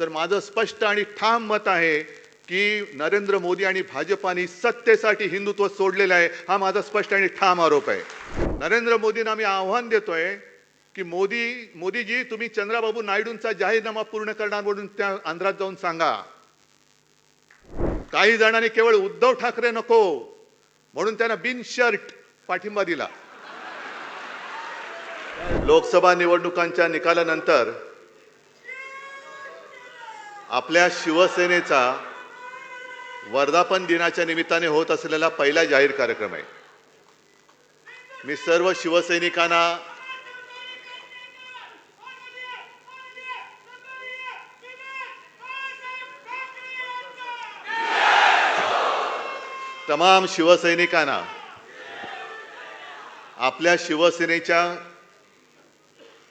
तर माझं स्पष्ट आणि ठाम मत आहे की नरेंद्र मोदी आणि भाजपानी सत्तेसाठी हिंदुत्व सोडलेलं आहे हा माझा स्पष्ट आणि ठाम आरोप आहे. नरेंद्र मोदींना मी आव्हान देतोय की मोदी मोदीजी तुम्ही चंद्राबाबू नायडूंचा जाहीरनामा पूर्ण करणार म्हणून त्या आंध्रात जाऊन सांगा. काही जणांनी केवळ उद्धव ठाकरे नको म्हणून त्यांना बिन शर्ट पाठिंबा दिला. लोकसभा निवडणुकांच्या निकालानंतर आपल्या शिवसेनेचा वर्धापन दिनाच्या निमित्ताने होत असलेला पहिला जाहीर कार्यक्रम आहे. मी सर्व शिवसैनिकांना तमाम शिवसैनिकांना आपल्या शिवसेनेच्या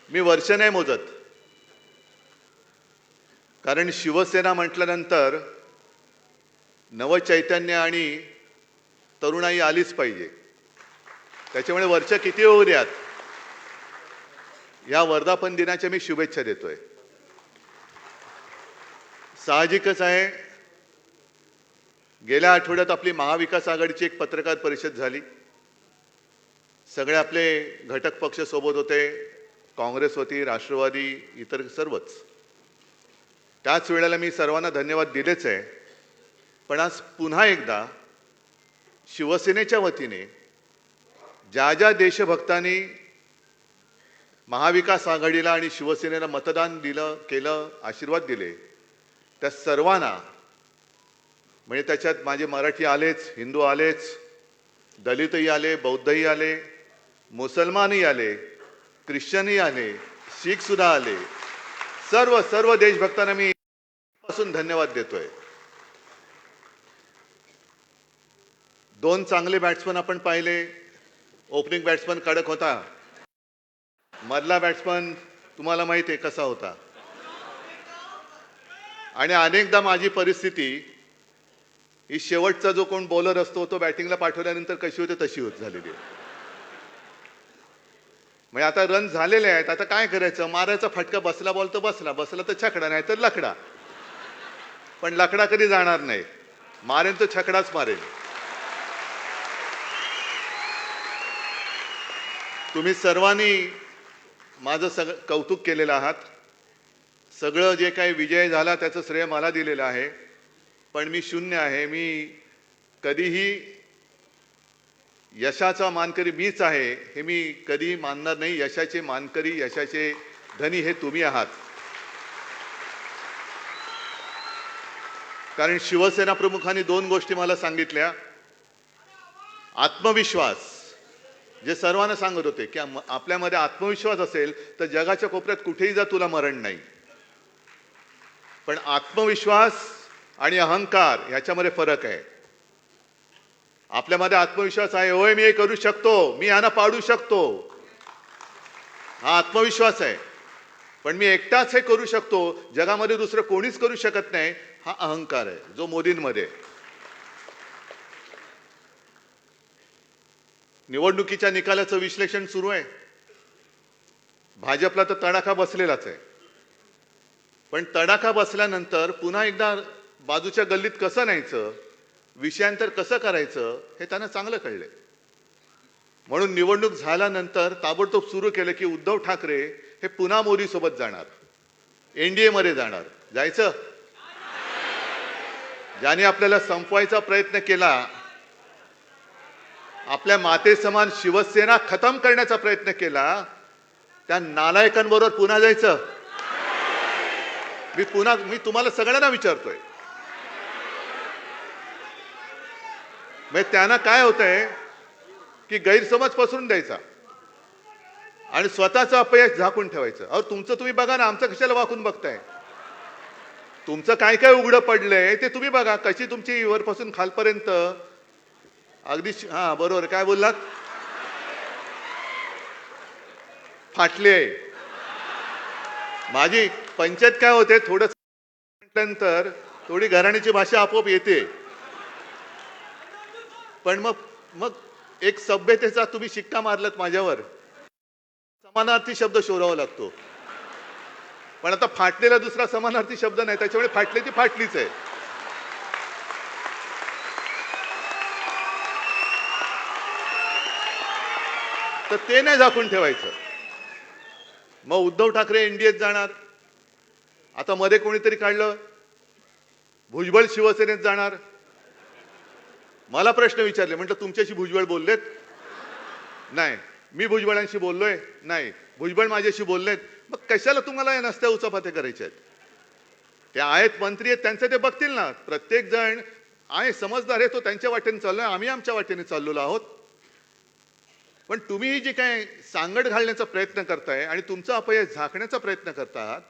मी वर्ष नाही मोजत कारण शिवसेना म्हटल्यानंतर नवचैतन्य आणि तरुणाई आलीच पाहिजे. त्याच्यामुळे वर्ष किती होऊ द्यात? या वर्धापन दिनाच्या मी शुभेच्छा देतोय. साहजिकच आहे. गेल्या आठवड्यात आपली महाविकास आघाडीची एक पत्रकार परिषद झाली. सगळे आपले घटक पक्ष सोबत होते. काँग्रेस होती राष्ट्रवादी इतर सर्वच. त्याच वेळेला मी सर्वांना धन्यवाद दिलेच आहे. पण आज पुन्हा एकदा शिवसेनेच्या वतीने ज्या ज्या देशभक्तांनी महाविकास आघाडीला आणि शिवसेनेला मतदान दिलं केलं आशीर्वाद दिले त्या सर्वांना म्हणजे त्याच्यात माझे मराठी आलेच हिंदू आलेच दलितही आले बौद्धही आले मुसलमानही आले ख्रिश्चनही आले शीखसुद्धा आले सर्व सर्व देशभक्तांना मी पासून धन्यवाद देतोय. दोन चांगले बॅट्समन आपण पाहिले. ओपनिंग बॅट्समन कडक होता. मधला बॅट्समन तुम्हाला माहिती आहे कसा होता. आणि अनेकदा माझी परिस्थिती ही शेवटचा जो कोण बॉलर असतो तो बॅटिंगला पाठवल्यानंतर कशी होते तशी होत झालेली आहे. म्हणजे आता रन झालेले आहेत. आता काय करायचं? मारायचा फटका बसला बॉल तर बसला बसला तर छकडा नाही तर लकडा. पण लकडा कधी जाणार नाही. मारेन तर छकडाच मारेन. तुम्ही सर्वांनी माझं सग कौतुक केलेलं आहात. सगळं जे काही विजय झाला त्याचं श्रेय मला दिलेलं आहे. पण मी शून्य आहे. मी कधीही यशाचा मानकरी मीच आहे हे मी कधी मानणार नाही. यशाचे मानकरी यशाचे धनी हे तुम्ही आहात. कारण शिवसेना प्रमुखांनी दोन गोष्टी मला सांगितल्या. आत्मविश्वास. जे सर्वांना सांगत होते की आपल्यामध्ये आत्मविश्वास असेल तर जगाच्या कोपऱ्यात कुठेही जा तुला मरण नाही. पण आत्मविश्वास आणि अहंकार ह्याच्यामध्ये फरक आहे. आपल्यामध्ये आत्मविश्वास आहे. होय मी हे करू शकतो. मी यांना पाडू शकतो. हा आत्मविश्वास आहे. पण मी एकटाच हे करू शकतो. जगामध्ये दुसरं कोणीच करू शकत नाही. हा अहंकार आहे जो मोदींमध्ये. निवडणुकीच्या निकालाचं विश्लेषण सुरू आहे. भाजपला तर तडाखा बसलेलाच आहे. पण तडाखा बसल्यानंतर पुन्हा एकदा बाजूच्या गल्लीत कसं न्यायचं? विषयांतर कसं करायचं हे त्यांना चांगलं कळलंय म्हणून निवडणूक झाल्यानंतर ताबडतोब सुरू केलं की उद्धव ठाकरे हे पुन्हा मोदी सोबत जाणार एनडीए मध्ये जाणार. जायचं? ज्याने आपल्याला संपवायचा प्रयत्न केला आपल्या मातेसमान शिवसेना खतम करण्याचा प्रयत्न केला त्या नालायकांबरोबर पुन्हा जायचं? मी पुन्हा मी तुम्हाला सगळ्यांना विचारतोय. म्हणजे त्यांना काय होतंय की गैरसमज पसरून द्यायचा. आणि स्वतःचं अपयश झाकून ठेवायचं. अहो तुमचं तुम्ही बघा ना आमचं कशाला वाकून बघताय? तुमचं काय काय उघडं पडलंय ते तुम्ही बघा कशी तुमची वरपासून खालपर्यंत. अगदी श- बरोबर. काय बोललात? फाटली. आहे माझी पंचायत काय होते थोडं म्हटल्यानंतर थोडी घराण्याची भाषा आपोआप येते. पण मग मग एक सभ्यतेचा तुम्ही शिक्का मारलात माझ्यावर. समानार्थी शब्द शोधावा लागतो. पण आता फाटलेला दुसरा समानार्थी शब्द नाही त्याच्यामुळे फाटली ती फाटलीच आहे. तर ते नाही झाकून ठेवायचं. मग उद्धव ठाकरे एनडीएत जाणार. आता मध्ये कोणीतरी काढलं? भुजबळ शिवसेनेत जाणार. मला प्रश्न विचारले. म्हटलं तुमच्याशी भुजबळ बोललेत? नाही. मी भुजबळांशी बोललोय? नाही. भुजबळ माझ्याशी बोललेत? मग कशाला तुम्हाला या नसत्या उचापाते करायच्या आहेत? ते आहेत मंत्री आहेत त्यांचं ते बघतील ना. प्रत्येक जण आहे समजदार आहे तो त्यांच्या वाटेने चाललोय आम्ही आमच्या वाटेने चाललेलो आहोत. पण तुम्ही ही जी काय सांगड घालण्याचा प्रयत्न करताय आणि तुमचा अपयश झाकण्याचा प्रयत्न करता आहात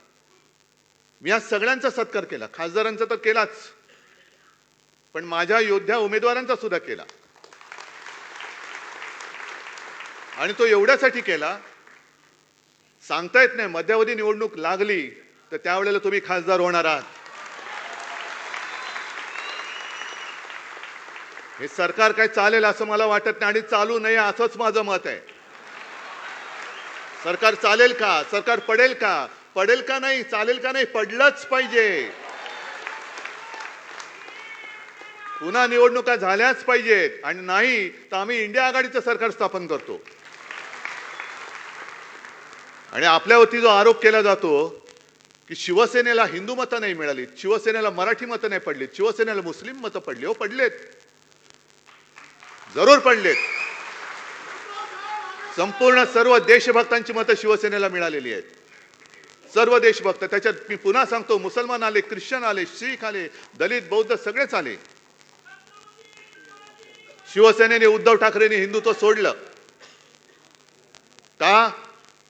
मी आज सगळ्यांचा सत्कार केला. खासदारांचा तर केलाच. पण माझ्या योद्ध्या उमेदवारांचा सुद्धा केला. आणि तो एवढ्यासाठी केला सांगता येत नाही मध्यावधी निवडणूक लागली तर त्यावेळेला तुम्ही खासदार होणार आहात. हे सरकार काय चालेल असं मला वाटत नाही आणि चालू नये असंच माझं मत आहे. सरकार चालेल का? सरकार पडेल का? पडेल का नाही? चालेल का नाही? पडलंच पाहिजे. पुन्हा निवडणुका झाल्याच पाहिजेत. आणि नाही तर आम्ही इंडिया आघाडीचं सरकार स्थापन करतो. आणि आपल्यावरती जो आरोप केला जातो की शिवसेनेला हिंदू मतं नाही मिळाली शिवसेनेला मराठी मतं नाही पडलीत शिवसेनेला मुस्लिम मतं पडली हो पडलेत. जरूर पडलेत. संपूर्ण सर्व देशभक्तांची मतं शिवसेनेला मिळालेली आहेत. सर्व देशभक्त त्याच्यात मी पुन्हा सांगतो मुसलमान आले ख्रिश्चन आले शीख आले दलित बौद्ध सगळेच आले. शिवसेनेने उद्धव ठाकरेंनी हिंदुत्व सोडलं. का?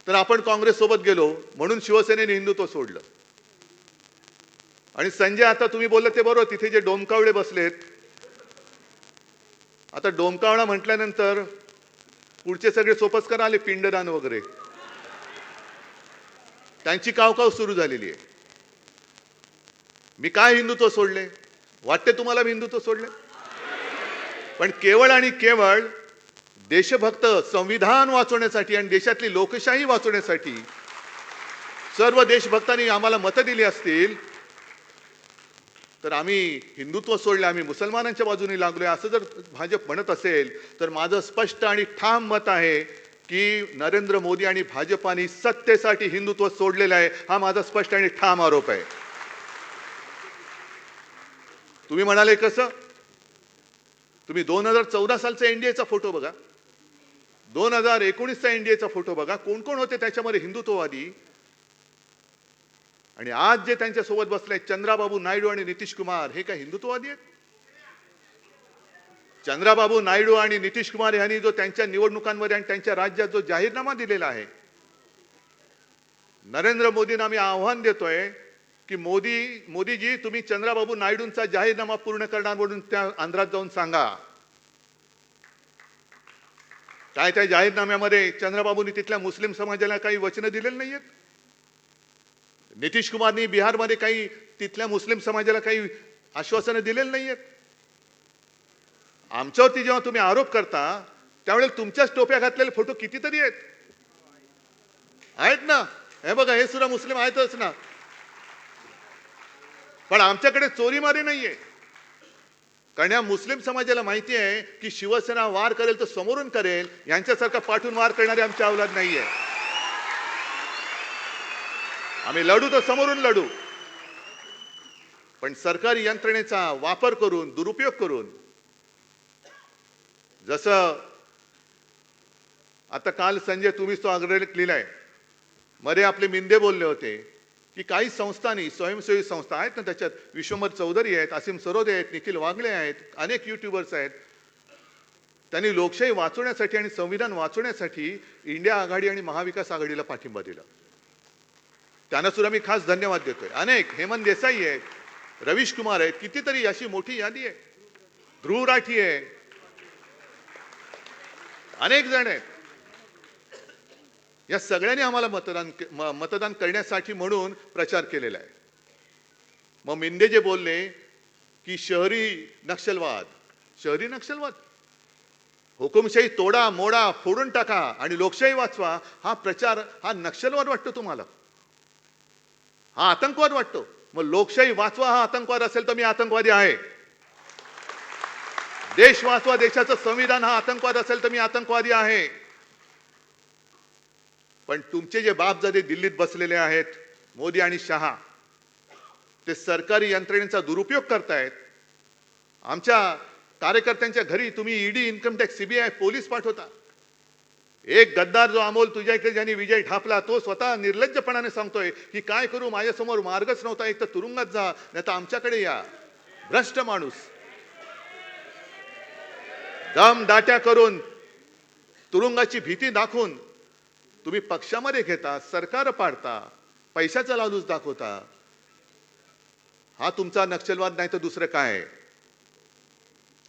तर आपण काँग्रेस सोबत गेलो म्हणून शिवसेनेने हिंदुत्व सोडलं. आणि संजय आता तुम्ही बोलले ते बरोबर तिथे जे डोमकावळे बसलेत आता डोमकावळा म्हटल्यानंतर पुढचे सगळे सोपस्कर आले पिंडदान वगैरे. त्यांची कावकाव सुरू झालेली आहे. मी काय हिंदुत्व सोडले? वाटते तुम्हाला मी हिंदुत्व सोडले? पण केवळ आणि केवळ देशभक्त संविधान वाचवण्यासाठी आणि देशातली लोकशाही वाचवण्यासाठी सर्व देशभक्तांनी आम्हाला मतं दिली असतील तर आम्ही हिंदुत्व सोडलं आम्ही मुसलमानांच्या बाजूने लागलोय. असं जर भाजप म्हणत असेल तर माझं स्पष्ट आणि ठाम मत आहे की नरेंद्र मोदी आणि भाजपाने सत्तेसाठी हिंदुत्व सोडलेलं आहे हा माझा स्पष्ट आणि ठाम आरोप आहे. तुम्ही म्हणाले कसं? तुम्ही दोन हजार चौदा सालचा एनडीएचा फोटो बघा. दोन हजार एकोणीसचा एनडीएचा फोटो बघा. कोण कोण होते त्याच्यामध्ये हिंदुत्ववादी? आणि आज जे त्यांच्यासोबत बसले चंद्राबाबू नायडू आणि नितीश कुमार हे काय हिंदुत्ववादी आहेत? चंद्राबाबू नायडू आणि नितीश कुमार यांनी जो त्यांच्या निवडणुकांमध्ये आणि त्यांच्या राज्यात जो जाहीरनामा दिलेला आहे नरेंद्र मोदींना आम्ही आव्हान देतोय की मोदी मोदीजी तुम्ही चंद्राबाबू नायडूंचा जाहीरनामा पूर्ण करणार म्हणून त्या आंध्रात जाऊन सांगा. काय त्या जाहीरनाम्यामध्ये चंद्रबाबूंनी तिथल्या मुस्लिम समाजाला काही वचनं दिलेली नाहीयेत? नितीश कुमारनी बिहारमध्ये काही तिथल्या मुस्लिम समाजाला काही आश्वासनं दिलेली नाहीयेत? आमच्यावरती जेव्हा तुम्ही आरोप करता त्यावेळेला तुमच्याच टोप्या घातलेले फोटो कितीतरी आहेत? आहेत ना? हे बघा हे सुद्धा मुस्लिम आहेतच ना. पण आमच्याकडे चोरीमारी नाहीये. कारण या मुस्लिम समाजाला माहिती आहे की शिवसेना वार करेल तर समोरून करेल यांच्यासारखा पाठून वार करणारे आमच्या अवलाद नाहीये. आम्ही लढू तर समोरून लढू. पण सरकारी यंत्रणेचा वापर करून दुरुपयोग करून जसं आता काल संजय तुम्हीच तो आग्रह लिहिलाय. मध्ये आपले मिंदे बोलले होते. की काही संस्थांनी स्वयंसेवी संस्था आहेत ना त्याच्यात विश्वंभर चौधरी आहेत असीम सरोदे आहेत निखिल वांगले आहेत अनेक युट्यूबर्स आहेत. त्यांनी लोकशाही वाचवण्यासाठी आणि संविधान वाचवण्यासाठी इंडिया आघाडी आणि महाविकास आघाडीला पाठिंबा दिला. त्यांना सुद्धा मी खास धन्यवाद देतोय. अनेक हेमंत देसाई आहेत रवीश कुमार आहेत कितीतरी अशी मोठी यादी आहे. ध्रुव राठी आहे. अनेक जण आहेत. या सगळ्यांनी आम्हाला मतदान मतदान करण्यासाठी म्हणून प्रचार केलेला आहे. मग मिंदे जे बोलले की शहरी नक्षलवाद शहरी नक्षलवाद. हुकुमशाही तोडा मोडा फोडून टाका आणि लोकशाही वाचवा हा प्रचार हा नक्षलवाद वाटतो तुम्हाला? हा आतंकवाद वाटतो. मग लोकशाही वाचवा हा आतंकवाद असेल तर मी आतंकवादी आहे. देश वाचवा देशाचं संविधान हा आतंकवाद असेल तर मी आतंकवादी आहे. पण तुमचे जे बापजादे दिल्लीत बसलेले आहेत मोदी आणि शहा ते सरकारी यंत्रणेचा दुरुपयोग करतायत. आमच्या कार्यकर्त्यांच्या घरी तुम्ही ED income tax CBI police पाठवता. एक गद्दार जो अमोल तुझ्या इकडे ज्यांनी विजय ठापला तो स्वतः निर्लज्जपणाने सांगतोय की काय करू माझ्यासमोर मार्गच नव्हता एक तर तुरुंगात जा नाही तर आमच्याकडे या. भ्रष्ट माणूस. दम दाट्या करून तुरुंगाची भीती दाखवून तुम्ही पक्षामध्ये घेता सरकार पाडता पैशाचा लालूच दाखवता. हा तुमचा नक्षलवाद नाही तर दुसरं काय? आहे?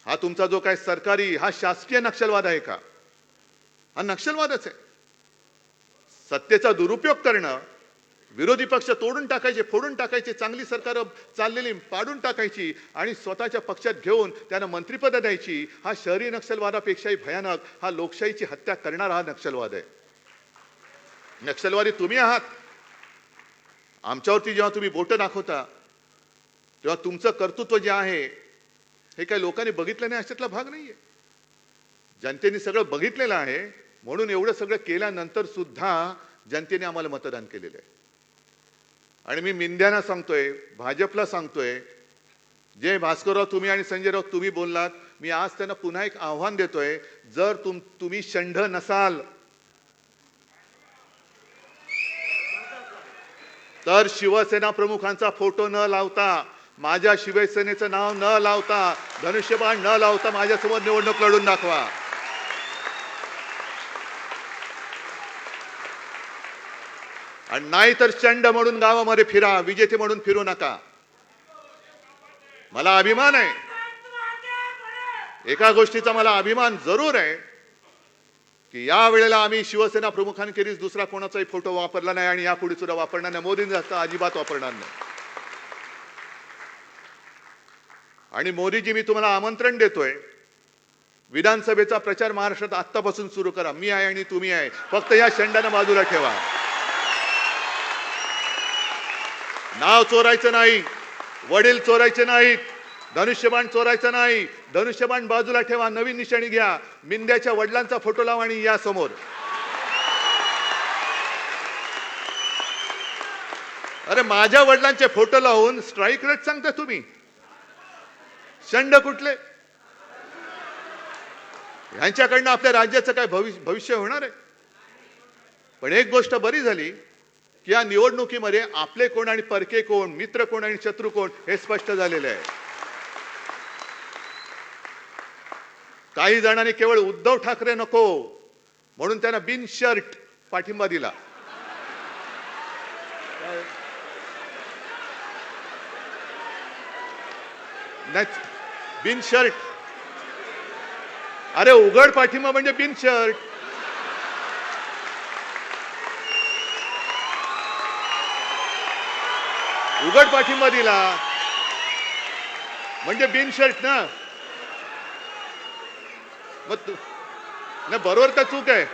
हा तुमचा जो काय सरकारी हा शासकीय नक्षलवाद आहे का? हा नक्षलवादच आहे. सत्तेचा दुरुपयोग करणं विरोधी पक्ष तोडून टाकायचे फोडून टाकायचे चांगली सरकार चाललेली पाडून टाकायची आणि स्वतःच्या पक्षात घेऊन त्यांना मंत्रिपद द्यायची हा शहरी नक्षलवादापेक्षाही भयानक हा लोकशाहीची हत्या करणारा हा नक्षलवाद आहे. नक्षलवादी तुम्ही आहात. आमच्यावरती जेव्हा तुम्ही बोटं दाखवता तेव्हा तुमचं कर्तृत्व जे आहे हे काही लोकांनी बघितलं नाही अशातला भाग नाही आहे जनतेने सगळं बघितलेलं आहे म्हणून एवढं सगळं केल्यानंतर सुद्धा जनतेने आम्हाला मतदान केलेलं आहे. आणि मी मिंद्यांना सांगतोय भाजपला सांगतोय जे भास्करराव तुम्ही आणि संजयराव तुम्ही बोललात मी आज त्यांना पुन्हा एक आव्हान देतोय जर तुम तुम्ही षंढ नसाल तर शिवसेना प्रमुखांचा फोटो न लावता माझ्या शिवसेनेचं नाव न लावता धनुष्यबाण न लावता माझ्यासमोर निवडणूक लढून दाखवा. आणि नाही तर चंड म्हणून गावामध्ये फिरा विजेते म्हणून फिरू नका. मला अभिमान आहे. एका गोष्टीचा मला अभिमान जरूर आहे. की या वेळेला आम्ही शिवसेना प्रमुखांखेरीज दुसरा कोणाचाही फोटो वापरला नाही आणि यापुढे सुद्धा वापरणार नाही. मोदींनी जास्त अजिबात वापरणार नाही. आणि मोदीजी मी तुम्हाला आमंत्रण देतोय विधानसभेचा प्रचार महाराष्ट्रात आत्तापासून सुरू करा. मी आहे आणि तुम्ही आहे. फक्त या शंडानं बाजूला ठेवा. नाव चोरायचं नाही. वडील चोरायचे नाहीत. धनुष्यबाण चोरायचं नाही. धनुष्यबाण बाजूला ठेवा नवीन निशाणी घ्या. मिंद्याच्या वडिलांचा फोटो लावा आणि या समोर. अरे माझ्या वडिलांचे फोटो लावून स्ट्राईक रेट सांगता तुम्ही? शंड कुठले? ह्यांच्याकडनं आपल्या राज्याचं काय भविष्य भविष्य होणार आहे? पण एक गोष्ट बरी झाली की या निवडणुकीमध्ये आपले कोण आणि परके कोण मित्र कोण आणि शत्रू कोण हे स्पष्ट झालेले आहे. काही जणांनी केवळ उद्धव ठाकरे नको म्हणून त्यांना बिन शर्ट पाठिंबा दिला. नाही बिन शर्ट. अरे उघड पाठिंबा म्हणजे बिन शर्ट. उघड पाठिंबा दिला. म्हणजे बिन शर्ट ना? मग तू नाही बरोबर का चूक आहे.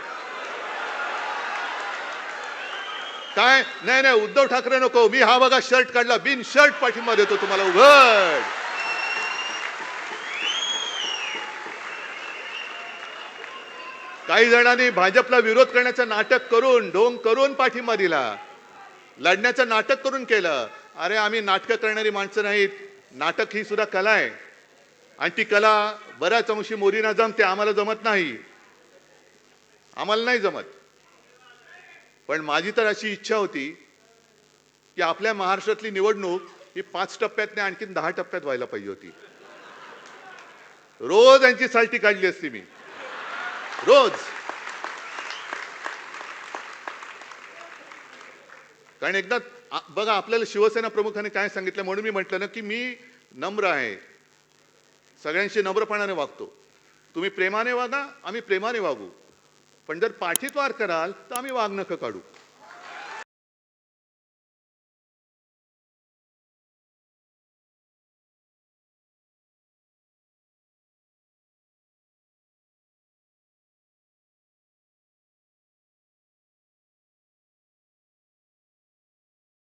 काय? नाही नाही उद्धव ठाकरे नको. मी हा बघा शर्ट काढला. बिन शर्ट पाठिंबा देतो तुम्हाला. उघड. काही जणांनी भाजपला विरोध करण्याचं नाटक करून ढोंग करून पाठिंबा दिला. लढण्याचं नाटक करून केलं. अरे आम्ही नाटकं करणारी माणसं नाहीत. नाटक ही सुद्धा कला आहे. आणि ती कला बऱ्याच अंशी मोरीना जमते आम्हाला जमत नाही. आम्हाला नाही जमत. पण माझी तर अशी इच्छा होती की आपल्या महाराष्ट्रातली निवडणूक ही पाच टप्प्यात नाही आणखीन दहा टप्प्यात व्हायला पाहिजे होती. रोज यांची साल्टी काढली असती मी. रोज. कारण एकदा बघा आपल्याला शिवसेना प्रमुखाने काय सांगितलं म्हणून मी म्हटलं ना की मी नम्र आहे. सगळ्यांशी नम्रपणाने वागतो. तुम्ही प्रेमाने वागा आम्ही प्रेमाने वागू. पण जर पाठीत वार कराल तर आम्ही वाघनखं काढू.